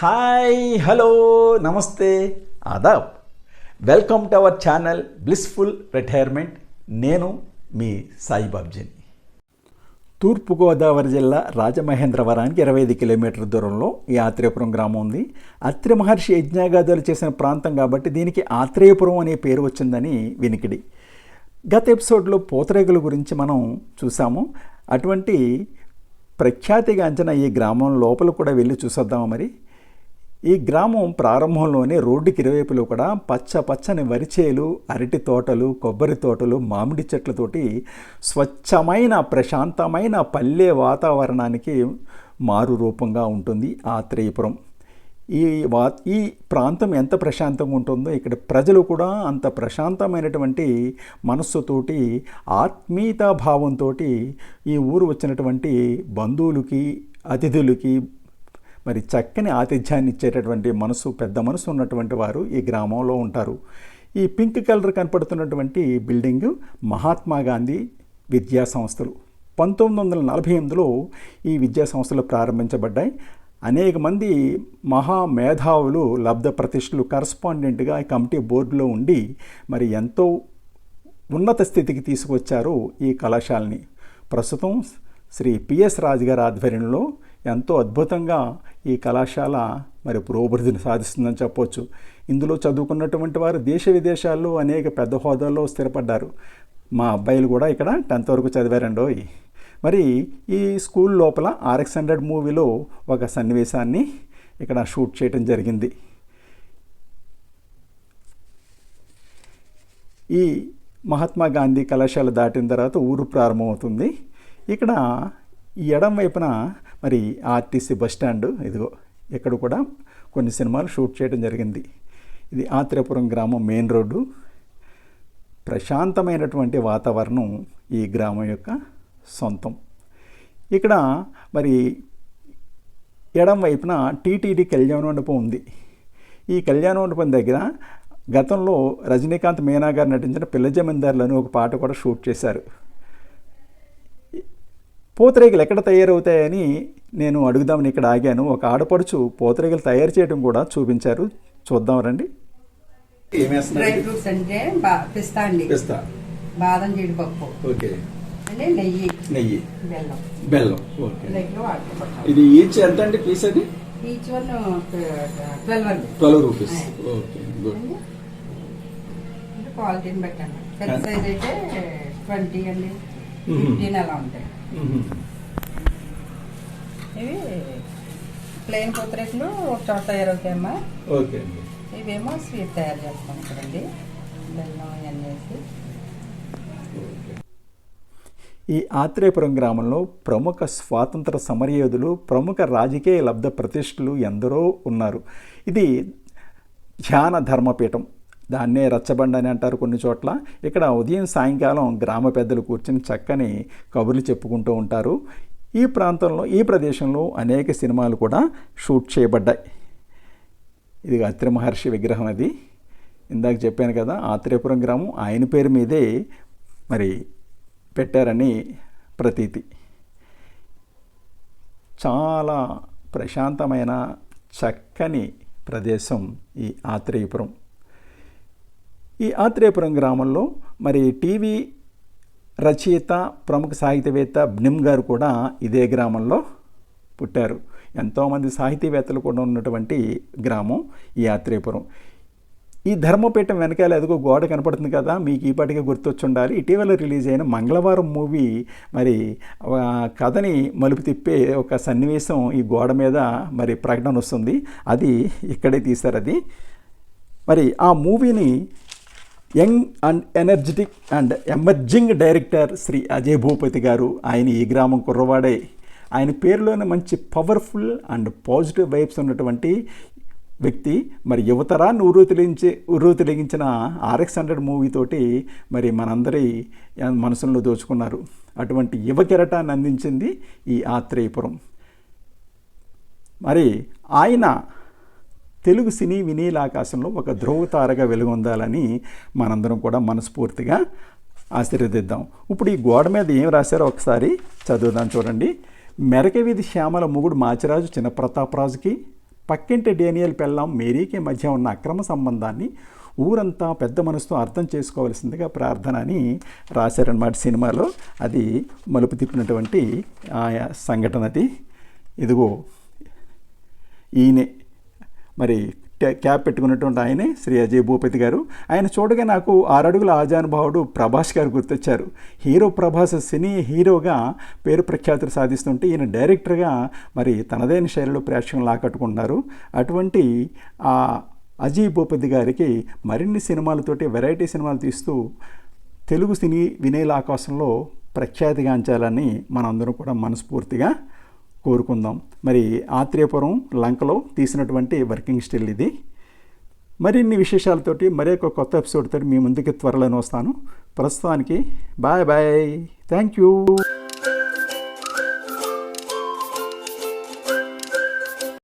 Hi hello నమస్తే. Aadab. Welcome to our channel blissful retirement. నేను మీ సాయిబాబ్జీని. తూర్పుగోదావరి జిల్లా రాజమహేంద్రవరానికి ఇరవై ఐదు కిలోమీటర్ల దూరంలో ఈ ఆత్రేయపురం గ్రామం ఉంది. అత్రి మహర్షి యజ్ఞాగాదాలు చేసిన ప్రాంతం కాబట్టి దీనికి ఆత్రేయపురం అనే పేరు వచ్చిందని వినికిడి. గత ఎపిసోడ్లో పూతరేగుల గురించి మనం చూసాము. అటువంటి ప్రఖ్యాతిగాంచిన ఈ గ్రామం లోపల కూడా వెళ్ళి చూసొద్దాము మరి? ఈ గ్రామం ప్రారంభంలోనే రోడ్డుకి ఇరువైపులో కూడా పచ్చ పచ్చని వరిచేలు అరటి తోటలు కొబ్బరి తోటలు మామిడి చెట్లతోటి స్వచ్ఛమైన ప్రశాంతమైన పల్లె వాతావరణానికి మారు రూపంగా ఉంటుంది ఆత్రేయపురం ఈ వా ఈ ప్రాంతం ఎంత ప్రశాంతంగా ఉంటుందో ఇక్కడ ప్రజలు కూడా అంత ప్రశాంతమైనటువంటి మనస్సుతోటి ఆత్మీయతా భావంతో ఈ ఊరు వచ్చినటువంటి బంధువులకి అతిథులకి మరి చక్కని ఆతిథ్యాన్ని ఇచ్చేటటువంటి మనసు పెద్ద మనసు ఉన్నటువంటి వారు ఈ గ్రామంలో ఉంటారు. ఈ పింక్ కలర్ కనపడుతున్నటువంటి బిల్డింగ్ మహాత్మా గాంధీ విద్యా సంస్థలు. పంతొమ్మిది వందల నలభై ఎనిమిదిలో ఈ విద్యా సంస్థలు ప్రారంభించబడ్డాయి. అనేక మంది మహా మేధావులు లబ్ధ ప్రతిష్ఠలు కరస్పాండెంట్గా ఈ కమిటీ బోర్డులో ఉండి మరి ఎంతో ఉన్నత స్థితికి తీసుకొచ్చారు ఈ కళాశాలని. ప్రస్తుతం శ్రీ పిఎస్ రాజు గారి ఆధ్వర్యంలో ఎంతో అద్భుతంగా ఈ కళాశాల మరి పురోభివృద్ధిని సాధిస్తుందని చెప్పొచ్చు. ఇందులో చదువుకున్నటువంటి వారు దేశ విదేశాల్లో అనేక పెద్ద హోదాల్లో స్థిరపడ్డారు. మా అబ్బాయిలు కూడా ఇక్కడ టెన్త్ వరకు చదివారండోయ్. మరి ఈ స్కూల్ లోపల ఆర్ఎక్స్ హండ్రెడ్ మూవీలో ఒక సన్నివేశాన్ని ఇక్కడ షూట్ చేయడం జరిగింది. ఈ మహాత్మా గాంధీ కళాశాల దాటిన తర్వాత ఊరు ప్రారంభమవుతుంది. ఇక్కడ ఈ ఎడం వైపున మరి ఆర్టీసీ బస్ స్టాండ్ ఇదిగో ఇక్కడ కూడా కొన్ని సినిమాలు షూట్ చేయడం జరిగింది. ఇది ఆత్రేపురం గ్రామం మెయిన్ రోడ్డు. ప్రశాంతమైనటువంటి వాతావరణం ఈ గ్రామం యొక్క సొంతం. ఇక్కడ మరి ఎడం వైపున టీటీడీ కళ్యాణ మండపం ఉంది. ఈ కళ్యాణ మండపం దగ్గర గతంలో రజనీకాంత్ మీనా గారు నటించిన పిల్ల జమీందారులు అని ఒక పాట కూడా షూట్ చేశారు. పూతరేగలు ఎక్కడ తయారవుతాయని నేను అడుగుదామని ఇక్కడ ఆగాను. ఒక ఆడపడుచు పూతరేగలు తయారు చేయడం కూడా చూపించారు. చూద్దాం రండి. డ్రై ఫ్రూట్స్ అంటే బా- పిస్తా అండి. పిస్తా. బాదం జీడిపప్పు. ఓకే. అంటే నెయ్యి. నెయ్యి. బెల్లం. బెల్లం. ఓకే. వాడుకుంటాం. ఇది ఈచ్ ఎంత అండి పీస్ అది? ఈచ్ వన్ ట్వెల్వ్ అండి. Twelve rupees. Okay good. అంటే క్వాలిటీని బట్టండి పెద్ద సైజ్ అయితే ట్వంటీ అండి. ఫిఫ్టీన్ అలా ఉంటాయి. ఇవి ప్లెయిన్ పూతరేకులు ఒక చోట తయారవుతాయమ్మా ఓకే అండి. ఇవేమో స్వీట్ తయారు చేస్తాం కదండి. బెల్లం ఇవన్నీ వేసి. ఈ ఆత్రేయపురం గ్రామంలో ప్రముఖ స్వాతంత్ర సమరయోధులు ప్రముఖ రాజకీయ లబ్ధ ప్రతిష్ఠలు ఎందరో ఉన్నారు. ఇది ధ్యాన ధర్మపీఠం. దాన్నే రచ్చబండ అని అంటారు కొన్ని చోట్ల. ఇక్కడ ఉదయం సాయంకాలం గ్రామ పెద్దలు కూర్చుని చక్కని కబుర్లు చెప్పుకుంటూ ఉంటారు. ఈ ప్రాంతంలో ఈ ప్రదేశంలో అనేక సినిమాలు కూడా షూట్ చేయబడ్డాయి. ఇది అత్రి మహర్షి విగ్రహం అది. ఇందాక చెప్పాను కదా ఆత్రేయపురం గ్రామం ఆయన పేరు మీదే మరి పెట్టారని ప్రతీతి. చాలా ప్రశాంతమైన చక్కని ప్రదేశం ఈ ఆత్రేయపురం. ఈ ఆత్రేయపురం గ్రామంలో మరి టీవీ రచయిత ప్రముఖ సాహిత్యవేత్త బ్నిమ్ గారు కూడా ఇదే గ్రామంలో పుట్టారు. ఎంతోమంది సాహితీవేత్తలు కూడా ఉన్నటువంటి గ్రామం ఈ ఆత్రేయపురం. ఈ ధర్మపీఠం వెనకాల ఎదుగో గోడ కనపడుతుంది కదా మీకు ఈ గుర్తొచ్చుండాలి. ఇటీవల రిలీజ్ అయిన మంగళవారం మూవీ మరి ఆ కథని మలుపు తిప్పే ఒక సన్నివేశం ఈ గోడ మీద మరి ప్రకటన వస్తుంది. అది ఇక్కడే తీశారు అది. మరి ఆ మూవీని young and energetic and emerging director Shri Ajay Bhupathi గారు. ఆయన ఈ గ్రామం కుర్రవాడే. ఆయన పేరులోనే మంచి పవర్ఫుల్ అండ్ పాజిటివ్ వైబ్స్ ఉన్నటువంటి వ్యక్తి. మరి యువతరాన్ని ఉర్రూతిలించి ఉర్రూతిలిగించిన ఆర్ఎక్స్ హండ్రెడ్ మూవీతోటి మరి మనందరి మనసుల్లో దోచుకున్నారు. అటువంటి యువ కెరటాన్ని అందించింది ఈ ఆత్రేయపురం. మరి ఆయన తెలుగు సినీ వినీల ఆకాశంలో ఒక ధ్రువతారగా వెలుగొందాలని మనందరం కూడా మనస్ఫూర్తిగా ఆశీర్వదిద్దాం. ఇప్పుడు ఈ గోడ మీద ఏం రాశారో ఒకసారి చదువుదాం చూడండి. మెరకవీధి శ్యామల మొగుడు మాచిరాజు చిన్న ప్రతాపరాజుకి పక్కింటి డేనియల్ పెళ్ళాం మేరీకి మధ్య ఉన్న అక్రమ సంబంధాన్ని ఊరంతా పెద్ద మనసుతో అర్థం చేసుకోవాల్సిందిగా ప్రార్థన అని రాశారనమాట సినిమాలో. అది మలుపు తిప్పినటువంటి ఆ సంఘటన అది ఇదిగో ఈయనే మరి క్యాప్ పెట్టుకున్నటువంటి ఆయనే శ్రీ అజయ్ భూపతి గారు. ఆయన చూడగా నాకు ఆరడుగుల ఆజానుభావుడు ప్రభాస్ గారు గుర్తొచ్చారు. హీరో ప్రభాస్ సినీ హీరోగా పేరు ప్రఖ్యాతులు సాధిస్తుంటే ఈయన డైరెక్టర్గా మరి తనదైన శైలిలో ప్రేక్షకులను ఆకట్టుకుంటున్నారు అటువంటి ఆ అజయ్ భూపతి గారికి మరిన్ని సినిమాలతోటి వెరైటీ సినిమాలు తీస్తూ తెలుగు సినీ వినేల ఆకాశంలో ప్రఖ్యాతిగాంచాలని మనందరం కూడా మనస్ఫూర్తిగా కోరుకుందాం. మరి ఆత్రేయపురం లంకలో తీసినటువంటి వర్కింగ్ స్టిల్ ఇది. మరిన్ని విశేషాలతోటి మరే ఒక కొత్త ఎపిసోడ్ తోటి మీ ముందుకి త్వరలోనే వస్తాను. ప్రస్తుతానికి బాయ్ బాయ్. Thank you